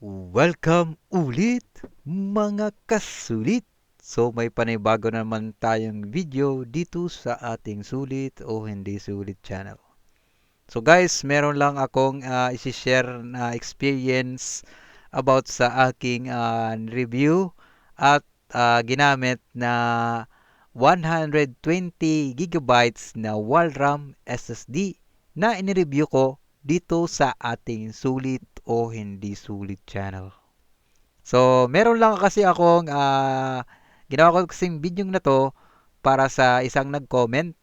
Welcome ulit mga kasulit! So may panibago naman tayong video dito sa ating sulit o hindi sulit channel. So guys, meron lang akong uh, isi-share na experience about sa aking uh, review at uh, ginamit na 120 gigabytes na RAM SSD na inireview ko dito sa ating sulit o hindi sulit channel. So, meron lang kasi akong uh, ginawa ko kasing video na to para sa isang nag-comment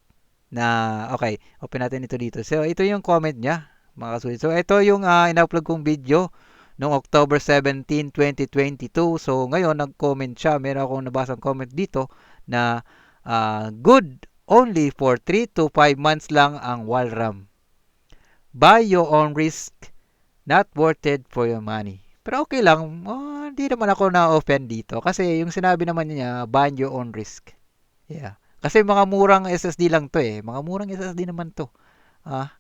na okay, open natin ito dito. So, ito yung comment niya, mga kasulit. So, ito yung uh, in-upload kong video noong October 17, 2022. So, ngayon, nag-comment siya. Meron akong nabasang comment dito na uh, good only for 3 to 5 months lang ang Walram. Buy your own risk not worth it for your money. Pero okay lang, oh, hindi naman ako na-offend dito. Kasi yung sinabi naman niya, buy your own risk. Yeah. Kasi mga murang SSD lang to eh. Mga murang SSD naman to. Ah,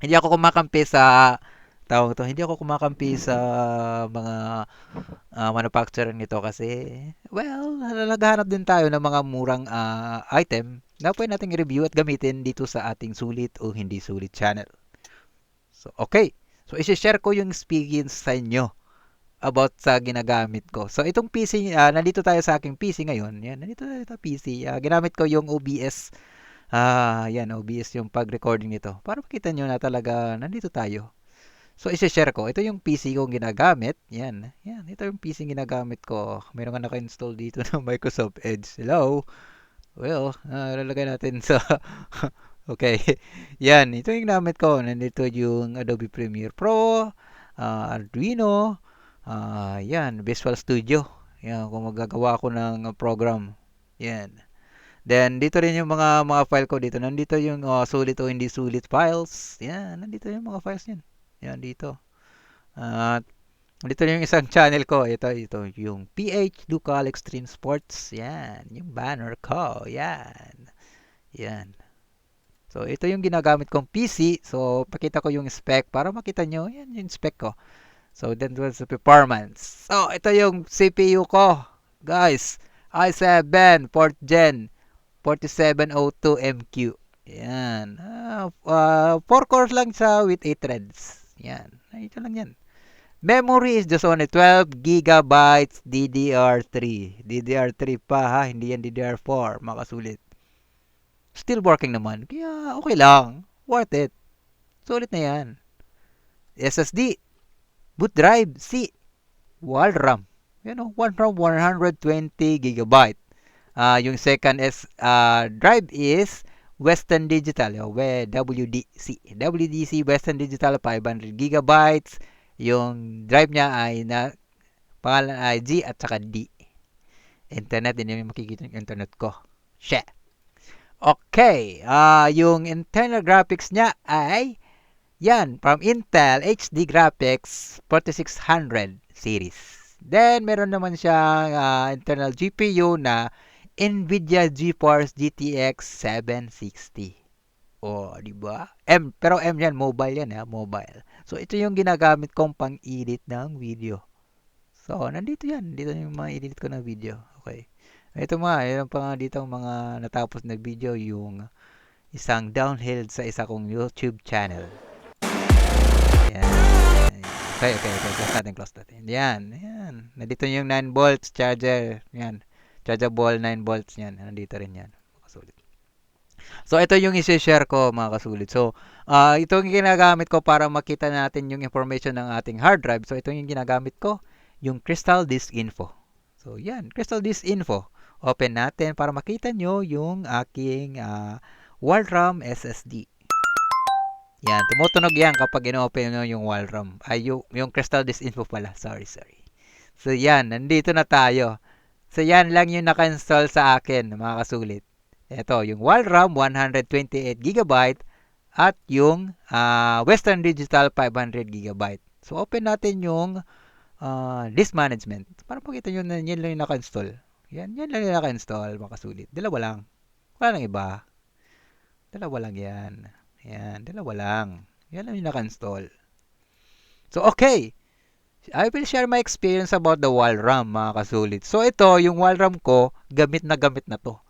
hindi ako kumakampi sa tawag to, hindi ako kumakampi sa mga uh, manufacturer nito kasi well, naghahanap din tayo ng mga murang uh, item na pwede nating review at gamitin dito sa ating sulit o hindi sulit channel. So, okay. So, isi-share ko yung experience sa inyo about sa ginagamit ko. So, itong PC, uh, ah, nandito tayo sa aking PC ngayon. Yan, nandito tayo sa PC. Uh, ah, ginamit ko yung OBS. Ah, uh, yan, OBS yung pag-recording nito. Para makita nyo na talaga nandito tayo. So, isi-share ko. Ito yung PC kong ginagamit. Yan. Yan. Ito yung PC ginagamit ko. Meron nga naka-install dito ng Microsoft Edge. Hello? Well, uh, lalagay natin sa Okay. Yan, ito yung gamit ko. Nandito yung Adobe Premiere Pro, uh, Arduino, uh, yan, Visual Studio. Yan, kung magagawa ako ng program. Yan. Then, dito rin yung mga mga file ko dito. Nandito yung uh, sulit o hindi sulit files. Yan, nandito yung mga files yan. Yan, dito. At, uh, dito yung isang channel ko. Ito, ito, yung PH Ducal Extreme Sports. Yan, yung banner ko. Yan. Yan. So, ito yung ginagamit kong PC. So, pakita ko yung spec para makita nyo. Yan yung spec ko. So, then was the performance. So, ito yung CPU ko. Guys, i7 4th gen 4702MQ. Yan. Uh, uh, 4 cores lang siya with 8 threads. Yan. Ito lang yan. Memory is just only 12 gigabytes DDR3. DDR3 pa ha, hindi yan DDR4, makasulit still working naman. Kaya okay lang. Worth it. Sulit na yan. SSD. Boot drive. C. Wall RAM. You know, one from 120 gigabyte. Uh, yung second is uh, drive is Western Digital, yung WDC. WDC Western Digital 500 gigabytes. Yung drive niya ay na pangalan ay G at saka D. Internet, din yung makikita yung internet ko. Share. Okay, uh, yung internal graphics niya ay yan, from Intel HD Graphics 4600 series. Then, meron naman siyang uh, internal GPU na NVIDIA GeForce GTX 760. Oh, di ba? M, pero M yan, mobile yan, ha? mobile. So, ito yung ginagamit kong pang-edit ng video. So, nandito yan. Dito yung mga edit ko ng video. Okay. Ito mga, mayroon pa nga dito mga natapos na video yung isang downhill sa isa kong YouTube channel. Yan. Okay, okay, okay. Close natin, close natin. Yan, yan. Nandito yung 9 volts charger. Yan. Chargeable 9 volts yan. Nandito rin yan. Kasulit. So, ito yung isi-share ko mga kasulit. So, uh, ito yung ginagamit ko para makita natin yung information ng ating hard drive. So, ito yung ginagamit ko, yung Crystal Disk Info. So, yan. Crystal Disk Info open natin para makita nyo yung aking uh, RAM SSD. Yan, tumutunog yan kapag ino-open nyo yung RAM. Ay, yung, yung Crystal Disk Info pala. Sorry, sorry. So, yan. Nandito na tayo. So, yan lang yung naka-install sa akin, mga kasulit. Ito, yung RAM 128GB at yung uh, Western Digital 500GB. So, open natin yung uh, disk management para makita nyo na yan lang yung naka-install. Yan, yan lang yung naka-install, makasulit. Dalawa lang. Wala nang iba. Dalawa lang yan. Yan, dalawa lang. Yan lang yung naka-install. So, okay. I will share my experience about the wall RAM, mga kasulit. So, ito, yung wall RAM ko, gamit na gamit na to.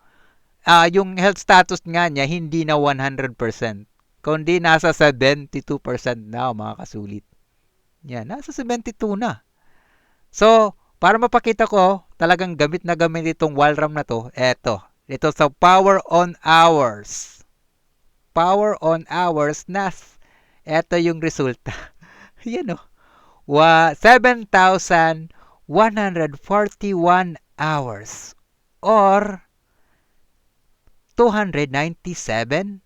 Ah, yung health status nga niya, hindi na 100%. Kundi nasa 72% na, mga kasulit. Yan, nasa 72 na. So, para mapakita ko, talagang gamit na gamit itong wall RAM na to, eto. Ito sa power on hours. Power on hours, nas. Eto yung resulta. Yan o. Wa 7,141 hours or 297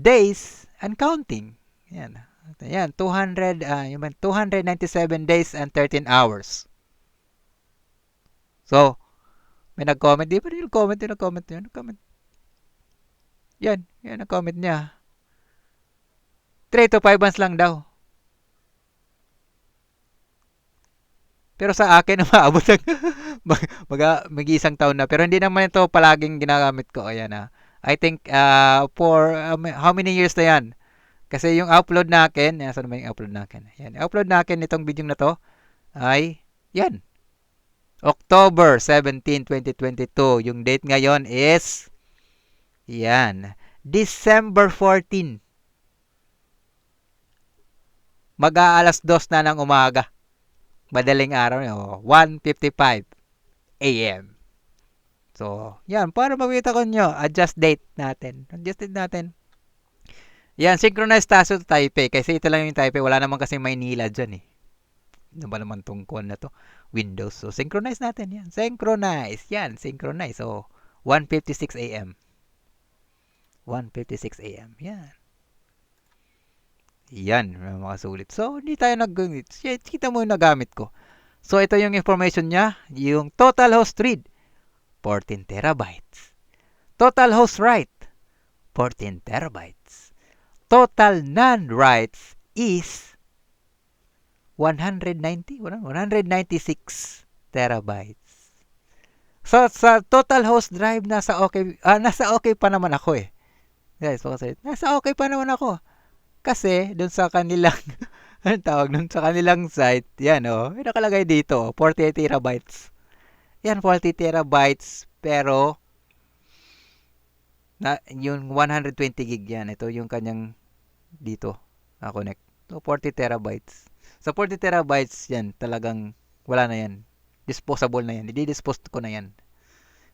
days and counting. Yan. Yan, 200 uh, yung 297 days and 13 hours. So, may nag-comment, di ba rin comment yung nag-comment yun? Nag-comment. Yan, yan nag-comment niya. 3 to 5 months lang daw. Pero sa akin, umaabot ng mag, mag, mag-isang taon na. Pero hindi naman ito palaging ginagamit ko. Ayan na. I think uh, for um, how many years na yan? Kasi yung upload nakin, yan, saan naman yung upload nakin? Yan, upload nakin itong video na to ay yan. October 17, 2022. Yung date ngayon is yan. December 14. Mag-aalas 2 na ng umaga. Madaling araw nyo. 1.55 a.m. So, yan. Para makita ko nyo, adjust date natin. Adjust date natin. Yan, synchronized taso to Taipei. Kasi ito lang yung Taipei. Wala naman kasi Maynila dyan eh. Ano ba naman tong kuwan na to? Windows. So, synchronize natin yan. Synchronize. Yan, synchronize. So, 1.56 a.m. 1.56 a.m. Yan. Yan, mga sulit. So, hindi tayo nag Kita mo yung nagamit ko. So, ito yung information niya. Yung total host read, 14 terabytes. Total host write, 14 terabytes. Total non-writes is 190, 196 terabytes. So, sa total host drive, nasa okay, ah, nasa okay pa naman ako eh. Guys, kasi, nasa okay pa naman ako. Kasi, dun sa kanilang, anong tawag dun sa kanilang site, yan o, oh, nakalagay dito, 48 terabytes. Yan, 40 terabytes, pero, na, yung 120 gig yan, ito yung kanyang, dito, na connect. So, 40 terabytes. Sa so, 40 terabytes, yan, talagang, wala na yan. Disposable na yan. Hindi-dispose ko na yan.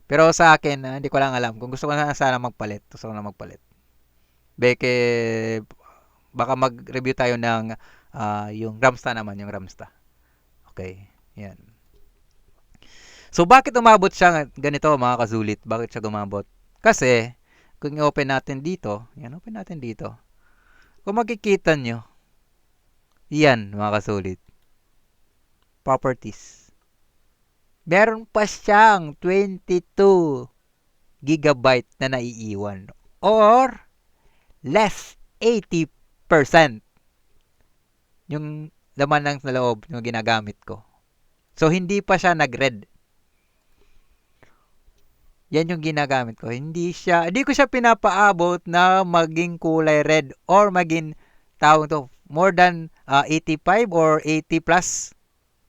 Pero sa akin, uh, hindi ko lang alam. Kung gusto ko na sana magpalit, gusto ko na magpalit. Beke, baka mag-review tayo ng uh, yung Ramsta naman, yung Ramsta. Okay, yan. So, bakit umabot siya ganito mga kazulit? Bakit siya gumabot? Kasi, kung i-open natin dito, yan, open natin dito. Kung makikita nyo, yan mga kasulit. Properties. Meron pa siyang 22 gigabyte na naiiwan. Or, less 80 yung laman ng loob yung ginagamit ko. So, hindi pa siya nag-red. Yan yung ginagamit ko. Hindi siya, hindi ko siya pinapaabot na maging kulay red or maging tawag to more than uh, 85 or 80 plus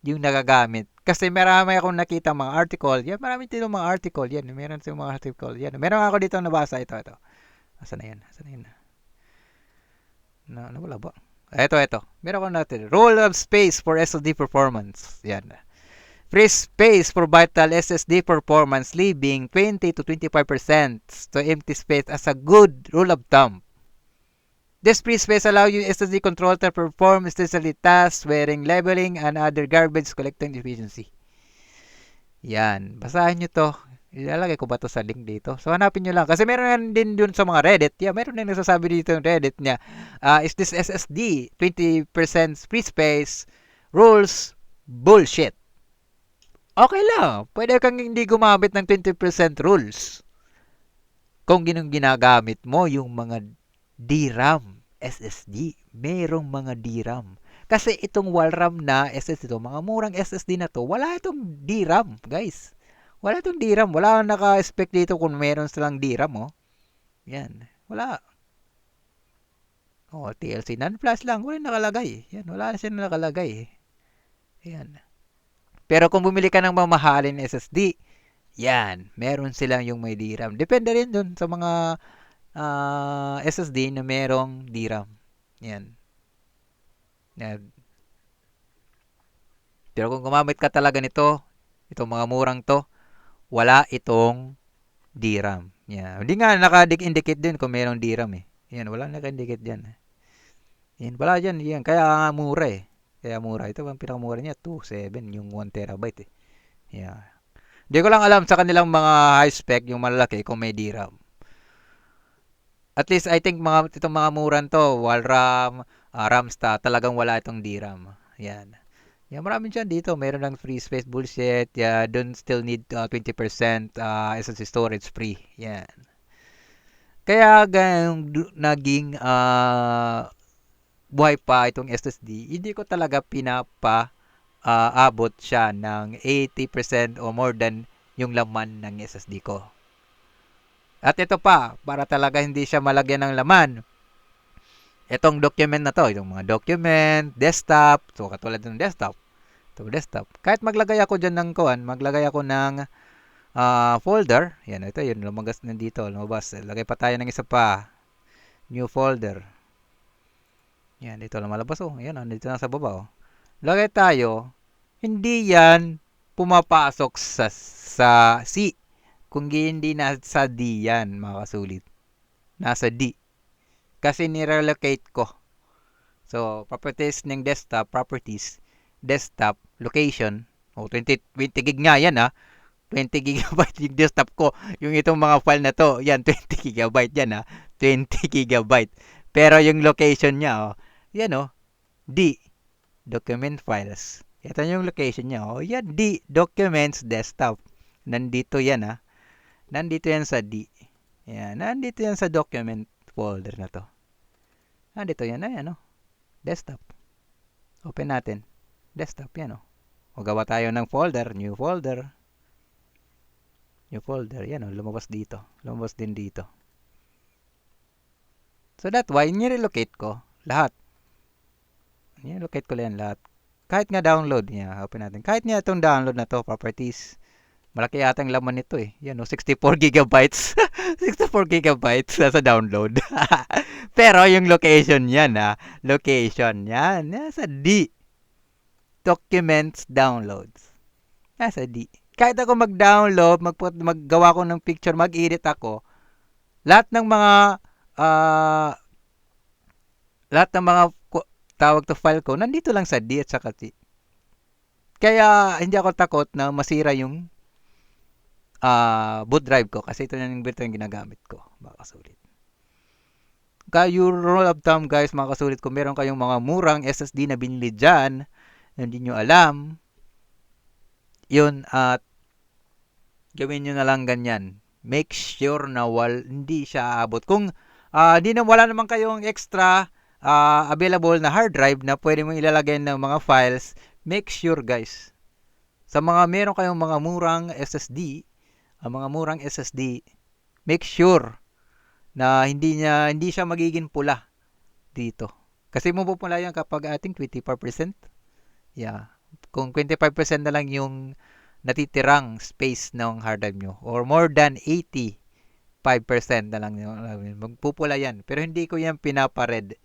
yung nagagamit. Kasi marami akong nakita mga article. Yan, marami dito mga article. Yan, meron sa mga article. Yan, meron ako dito nabasa ito, ito. Asan na yan? Asan na yan? Na, nawala ba? Ito, ito. Meron ko natin. Role of space for SSD performance. Yan. Free space for vital SSD performance leaving 20 to 25% to empty space as a good rule of thumb. This free space allow you SSD controller to perform essentially tasks, wearing labeling, and other garbage collecting efficiency. Yan. Basahin nyo to. Ilalagay ko ba to sa link dito? So, hanapin nyo lang. Kasi meron din dun sa mga Reddit. Yeah, meron din nagsasabi dito yung Reddit niya. Uh, is this SSD 20% free space rules bullshit? Okay lang. Pwede kang hindi gumamit ng 20% rules. Kung ginong ginagamit mo yung mga DRAM SSD. Merong mga DRAM. Kasi itong WALRAM na SSD to, mga murang SSD na to, wala itong DRAM, guys. Wala itong DRAM. Wala akong naka-expect dito kung meron silang DRAM, oh. Yan. Wala. Oh, TLC non-flash lang. Wala nakalagay. Yan, wala siya nakalagay. Yan. Pero kung bumili ka ng mamahalin SSD, yan, meron silang yung may DRAM. Depende rin dun sa mga ah, SSD na merong DRAM. Yan. Yan. Pero kung gumamit ka talaga nito, itong mga murang to, wala itong DRAM. Yan. Hindi nga naka-indicate din kung merong DRAM eh. Yan, wala naka-indicate dyan. Yan, wala dyan. Yan. Kaya nga mura eh. Kaya mura. Ito ang pinakamura niya, 2.7, yung 1 terabyte eh. Yeah. Hindi ko lang alam sa kanilang mga high spec, yung malalaki, kung may DRAM. At least, I think mga, itong mga muran to, Walram, uh, Ramsta, talagang wala itong DRAM. Yan. Yan, marami dyan dito. Meron ng free space bullshit. Yeah, don't still need uh, 20% uh, SSD storage free. Yan. Kaya ganyan naging uh, buhay pa itong SSD, hindi ko talaga pinapa uh, abot siya ng 80% o more than yung laman ng SSD ko. At ito pa, para talaga hindi siya malagyan ng laman, itong document na to, itong mga document, desktop, so katulad ng desktop, itong desktop, kahit maglagay ako dyan ng kuan, maglagay ako ng uh, folder, yan, ito yun, lumagas na dito, lumabas, lagay pa tayo ng isa pa, new folder, yan, dito lumalabas oh, yan, dito na sa baba oh, lagay tayo, hindi yan pumapasok sa, sa C, kung hindi nasa D yan, mga kasulit. Nasa D. Kasi nirelocate ko. So, properties ng desktop, properties, desktop, location. O, oh, 20, 20 gig nga yan ha. 20 gigabyte yung desktop ko. Yung itong mga file na to, yan, 20 gigabyte yan ha. 20 gigabyte. Pero yung location niya, oh, yan oh, D, document files. Ito yung location niya. Oh, yan, D, documents, desktop. Nandito yan ha. Nandito yan sa D. Yan. Nandito yan sa document folder na to. Nandito yan. Ayan, oh. Desktop. Open natin. Desktop yan, oh. O gawa tayo ng folder. New folder. New folder. Yan, oh. Lumabas dito. Lumabas din dito. So that why, nirelocate ko lahat. Nirelocate ko lang lahat. Kahit nga download niya, open natin. Kahit nga itong download na to, properties, Malaki yata ang laman nito eh. Yan oh, 64 gigabytes. 64 gigabytes sa download. Pero yung location yan ha. Location yan. Nasa D. Documents downloads. Nasa D. Kahit ako mag-download, mag maggawa ko ng picture, mag-edit ako, lahat ng mga uh, lahat ng mga tawag to file ko, nandito lang sa D at saka T. Kaya hindi ako takot na masira yung uh, boot drive ko kasi ito na yung virtual yung ginagamit ko mga kasulit. Yung rule of thumb guys mga kasulit kung meron kayong mga murang SSD na binili dyan na hindi nyo alam yun at gawin nyo na lang ganyan. Make sure na wal, hindi siya aabot. Kung uh, di na wala naman kayong extra uh, available na hard drive na pwede mo ilalagay ng mga files make sure guys sa mga meron kayong mga murang SSD ang mga murang SSD, make sure na hindi niya hindi siya magiging pula dito. Kasi mapupula yan kapag ating 25%. Yeah. Kung 25% na lang yung natitirang space ng hard drive nyo or more than 85% na lang magpupula yan. Pero hindi ko yan pinapa-red.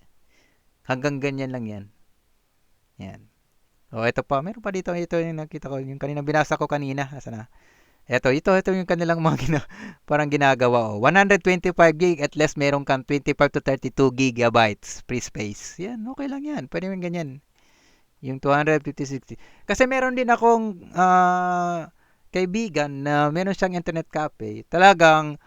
Hanggang ganyan lang yan. Yan. O, oh, ito pa. Meron pa dito. Ito yung nakita ko. Yung kanina binasa ko kanina. Asa na? Ito, ito, ito yung kanilang mga gina, parang ginagawa. Oh. 125 gig at least meron kang 25 to 32 gigabytes free space. Yan, okay lang yan. Pwede mo ganyan. Yung 250, 60. Kasi meron din akong uh, kaibigan na meron siyang internet cafe. Talagang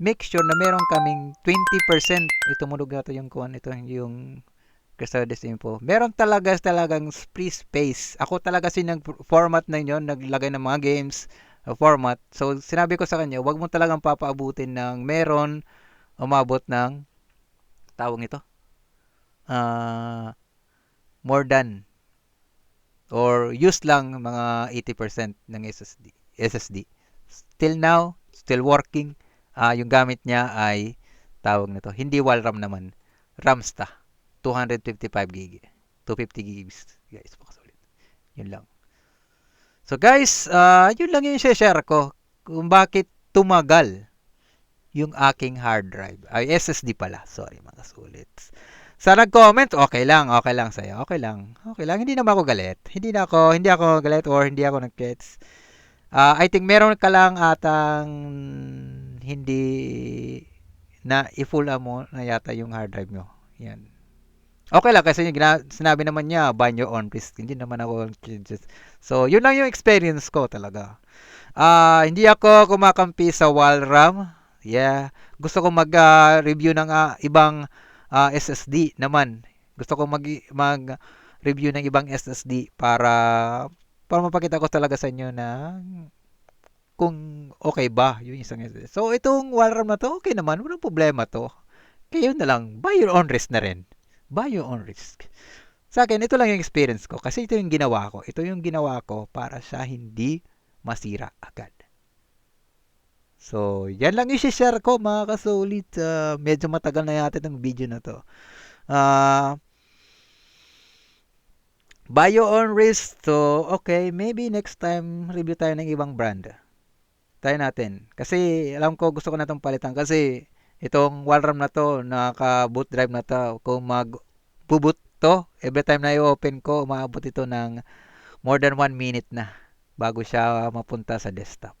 make sure na meron kaming 20%. Ito mulog na ito yung kuhan. Ito yung Custodies info. Meron talaga talagang free space. Ako talaga sinag format na yun, naglagay ng mga games, format. So, sinabi ko sa kanya, wag mo talagang papaabutin ng meron umabot ng tawag ito. Uh, more than or use lang mga 80% ng SSD. SSD. Still now, still working. Uh, yung gamit niya ay tawag nito. Hindi RAM naman. Ramsta. 255 GB. 250 gigs. Guys, pakasulit. Yun lang. So guys, ah, yun lang yung share ko kung bakit tumagal yung aking hard drive. Ay, SSD pala. Sorry mga sulit. Sa nag-comment, okay lang, okay lang sa'yo. Okay lang. Okay lang. Hindi naman ako galit. Hindi na ako, hindi ako galit or hindi ako nag-gets. Ah, I think meron ka lang atang hindi na i-full mo na yata yung hard drive mo. Yan. Okay lang kasi gina- sinabi naman niya, ban your own risk. Hindi naman ako just So, yun lang yung experience ko talaga. Ah, hindi ako kumakampi sa wall RAM. Yeah. Gusto ko mag-review ng ah, ibang ah, SSD naman. Gusto ko mag mag review ng ibang SSD para para mapakita ko talaga sa inyo na kung okay ba yung isang SSD. So, itong wall RAM na to, okay naman. Walang problema to. Yun na lang. Buy your own risk na rin. Buy your own risk. Sa akin, ito lang yung experience ko. Kasi ito yung ginawa ko. Ito yung ginawa ko para siya hindi masira agad. So, yan lang yung share ko mga kasulit. Ah, medyo matagal na yata ng video na to. Ah, buy your own risk. So, okay, maybe next time review tayo ng ibang brand. Tayo natin. Kasi alam ko gusto ko na itong palitan. Kasi itong wall RAM na to, naka boot drive na to, kung mag boot to, every time na i-open ko, umaabot ito ng more than 1 minute na bago siya mapunta sa desktop.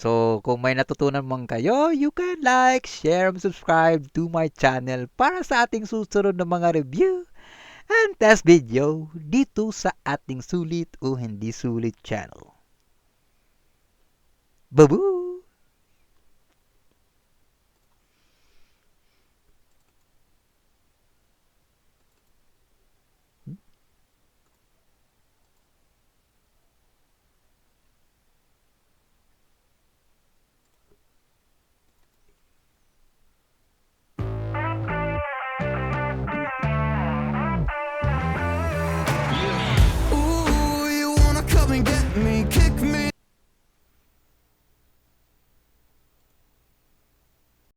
So, kung may natutunan man kayo, you can like, share, and subscribe to my channel para sa ating susunod na mga review and test video dito sa ating sulit o hindi sulit channel. Babu!